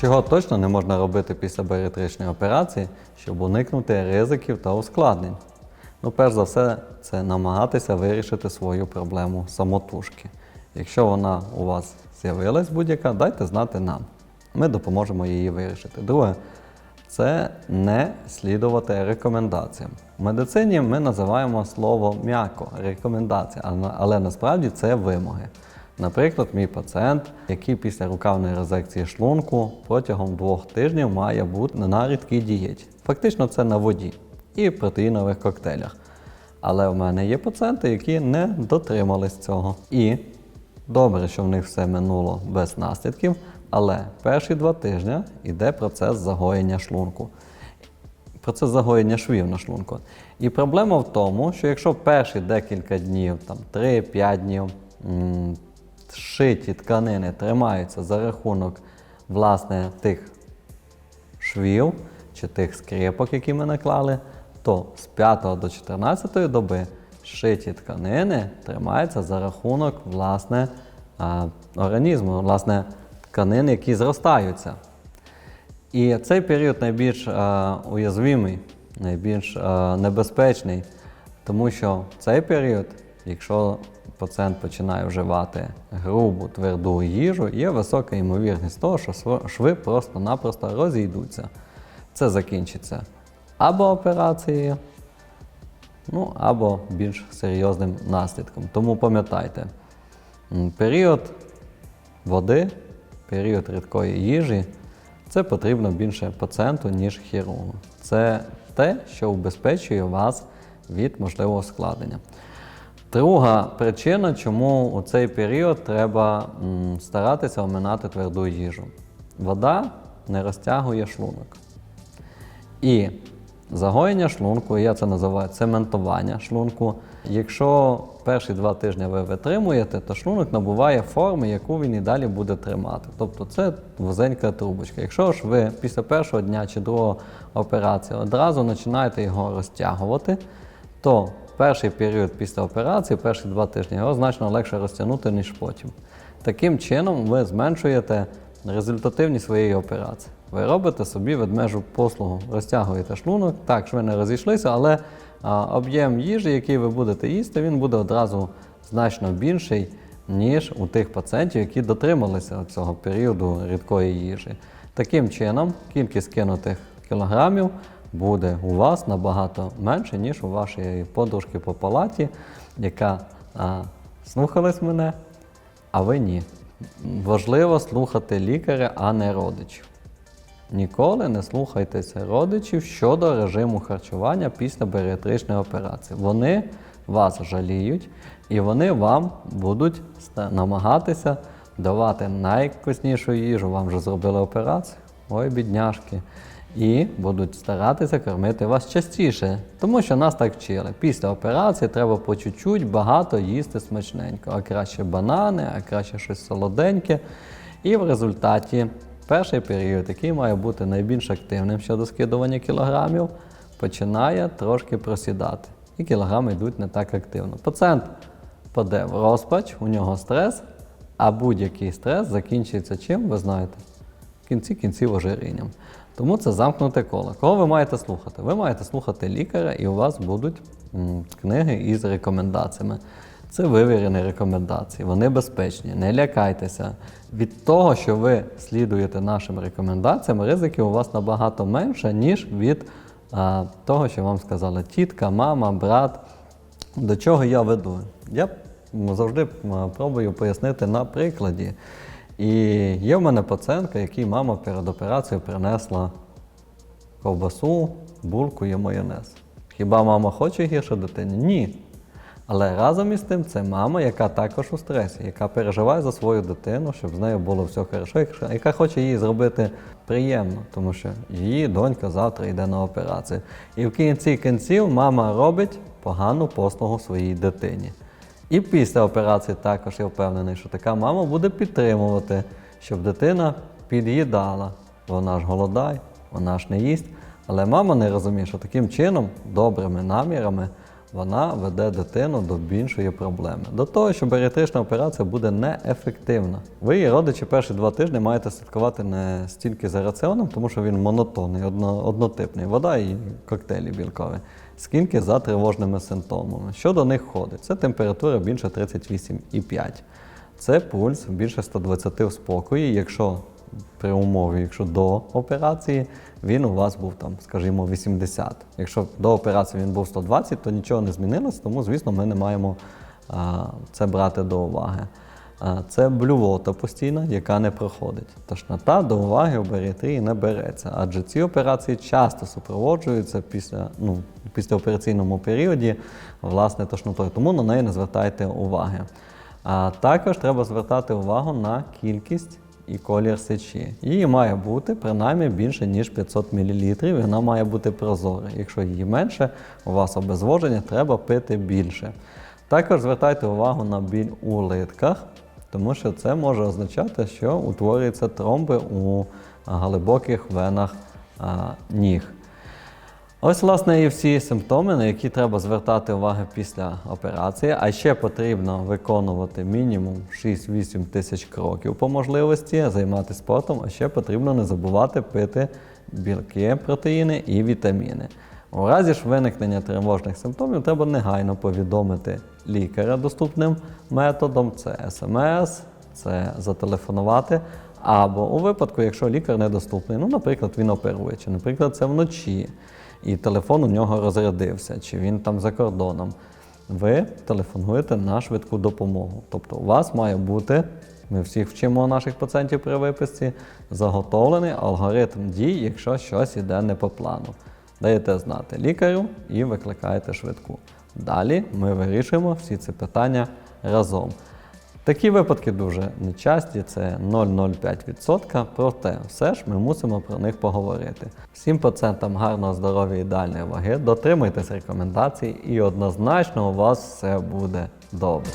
Чого точно не можна робити після баріатричної операції, щоб уникнути ризиків та ускладнень? Ну, перш за все, це намагатися вирішити свою проблему самотужки. Якщо вона у вас з'явилась будь-яка, дайте знати нам. Ми допоможемо її вирішити. Друге, це не слідувати рекомендаціям. В медицині ми називаємо слово м'яко рекомендація, але насправді це вимоги. Наприклад, мій пацієнт, який після рукавної резекції шлунку протягом двох тижнів має бути на рідкій дієті. Фактично це на воді і протеїнових коктейлях. Але в мене є пацієнти, які не дотримались цього. І добре, що в них все минуло без наслідків, але перші два тижні йде процес загоєння шлунку. Процес загоєння швів на шлунку. І проблема в тому, що якщо перші декілька днів, там 3-5 днів, шиті тканини тримаються за рахунок власне тих швів чи тих скріпок, які ми наклали, то з 5 до 14 доби шиті тканини тримаються за рахунок власне а, організму, власне тканин, які зростаються. І цей період найбільш е, уязвимий, найбільш е, небезпечний, тому що цей період, якщо пацієнт починає вживати грубу, тверду їжу, є висока ймовірність того, що шви просто-напросто розійдуться. Це закінчиться або операцією, ну або більш серйозним наслідком. Тому пам'ятайте, період води, період рідкої їжі, це потрібно більше пацієнту, ніж хірургу. Це те, що убезпечує вас від можливого складення. Друга причина, чому у цей період треба старатися оминати тверду їжу. Вода не розтягує шлунок. І загоєння шлунку, я це називаю цементування шлунку. Якщо перші два тижні ви витримуєте, то шлунок набуває форми, яку він і далі буде тримати. Тобто це вузенька трубочка. Якщо ж ви після першого дня чи другого операції одразу починаєте його розтягувати, то перший період після операції, перші два тижні, його значно легше розтягнути, ніж потім. Таким чином ви зменшуєте результативність своєї операції. Ви робите собі ведмежу послугу, розтягуєте шлунок, так, шви не розійшлися, але об'єм їжі, який ви будете їсти, він буде одразу значно більший, ніж у тих пацієнтів, які дотрималися цього періоду рідкої їжі. Таким чином, кількість кинутих кілограмів буде у вас набагато менше, ніж у вашої подружки по палаті, яка а, слухалась мене, а ви ні. Важливо слухати лікаря, а не родичів. Ніколи не слухайтеся родичів щодо режиму харчування після баріатричної операції. Вони вас жаліють і вони вам будуть намагатися давати найвкуснішу їжу. Вам вже зробили операцію. Ой, бідняшки. І будуть старатися кормити вас частіше, тому що нас так вчили. Після операції треба по чуть-чуть багато їсти смачненько, а краще банани, а краще щось солоденьке. І в результаті перший період, який має бути найбільш активним щодо скидування кілограмів, починає трошки просідати. І кілограми йдуть не так активно. Пацієнт паде в розпач, у нього стрес, а будь-який стрес закінчується чим, ви знаєте, в кінці кінців ожирінням. Тому це замкнуте коло. Кого ви маєте слухати? Ви маєте слухати лікаря, і у вас будуть книги із рекомендаціями. Це вивірені рекомендації, вони безпечні. Не лякайтеся. Від того, що ви слідуєте нашим рекомендаціям, ризиків у вас набагато менше, ніж від а, того, що вам сказала тітка, мама, брат. До чого я веду? Я завжди пробую пояснити на прикладі. І є в мене пацієнтка, якій мама перед операцією принесла ковбасу, булку і майонез. Хіба мама хоче гірше дитині? Ні. Але разом із тим це мама, яка також у стресі, яка переживає за свою дитину, щоб з нею було все яка- яка хоче їй зробити приємно, тому що її донька завтра йде на операцію. І в кінці кінців мама робить погану послугу своїй дитині. І після операції також я впевнений, що така мама буде підтримувати, щоб дитина під'їдала. Вона ж голодає, вона ж не їсть. Але мама не розуміє, що таким чином, добрими намірами, вона веде дитину до більшої проблеми. До того, що баріатрична операція буде неефективна. Ви, її родичі, перші два тижні маєте слідкувати не стільки за раціоном, тому що він монотонний, одно, однотипний, вода і коктейлі білкові, скільки за тривожними симптомами. Що до них входить? Це температура більше 38,5. Це пульс більше 120 в спокої, якщо при умові, якщо до операції він у вас був там, скажімо, 80. Якщо до операції він був 120, то нічого не змінилось, тому, звісно, ми не маємо а, це брати до уваги. А, це блювота постійна, яка не проходить. Тошнота до уваги у баріатрії не береться, адже ці операції часто супроводжуються після, ну, післяопераційному періоді власне тошнотою, тому на неї не звертайте уваги. А також треба звертати увагу на кількість і колір сечі. Її має бути принаймні більше, ніж 500 мл, і вона має бути прозора. Якщо її менше, у вас обезвоження, треба пити більше. Також звертайте увагу на біль у литках, тому що це може означати, що утворюються тромби у глибоких венах ніг. Ось, власне, і всі симптоми, на які треба звертати увагу після операції. А ще потрібно виконувати мінімум 6-8 тисяч кроків по можливості, займатися спортом, а ще потрібно не забувати пити білки, протеїни і вітаміни. У разі ж виникнення тривожних симптомів треба негайно повідомити лікаря доступним методом: це смс, це зателефонувати. Або у випадку, якщо лікар недоступний, ну, наприклад, він оперує, чи, наприклад, це вночі, і телефон у нього розрядився, чи він там за кордоном, ви телефонуєте на швидку допомогу. Тобто у вас має бути, ми всіх вчимо наших пацієнтів при виписці, заготовлений алгоритм дій, якщо щось іде не по плану. Даєте знати лікарю і викликаєте швидку. Далі ми вирішуємо всі ці питання разом. Такі випадки дуже нечасті, це 0,05%, проте все ж ми мусимо про них поговорити. Всім пацієнтам гарного здоров'я і ідеальної ваги, дотримуйтесь рекомендацій і однозначно у вас все буде добре.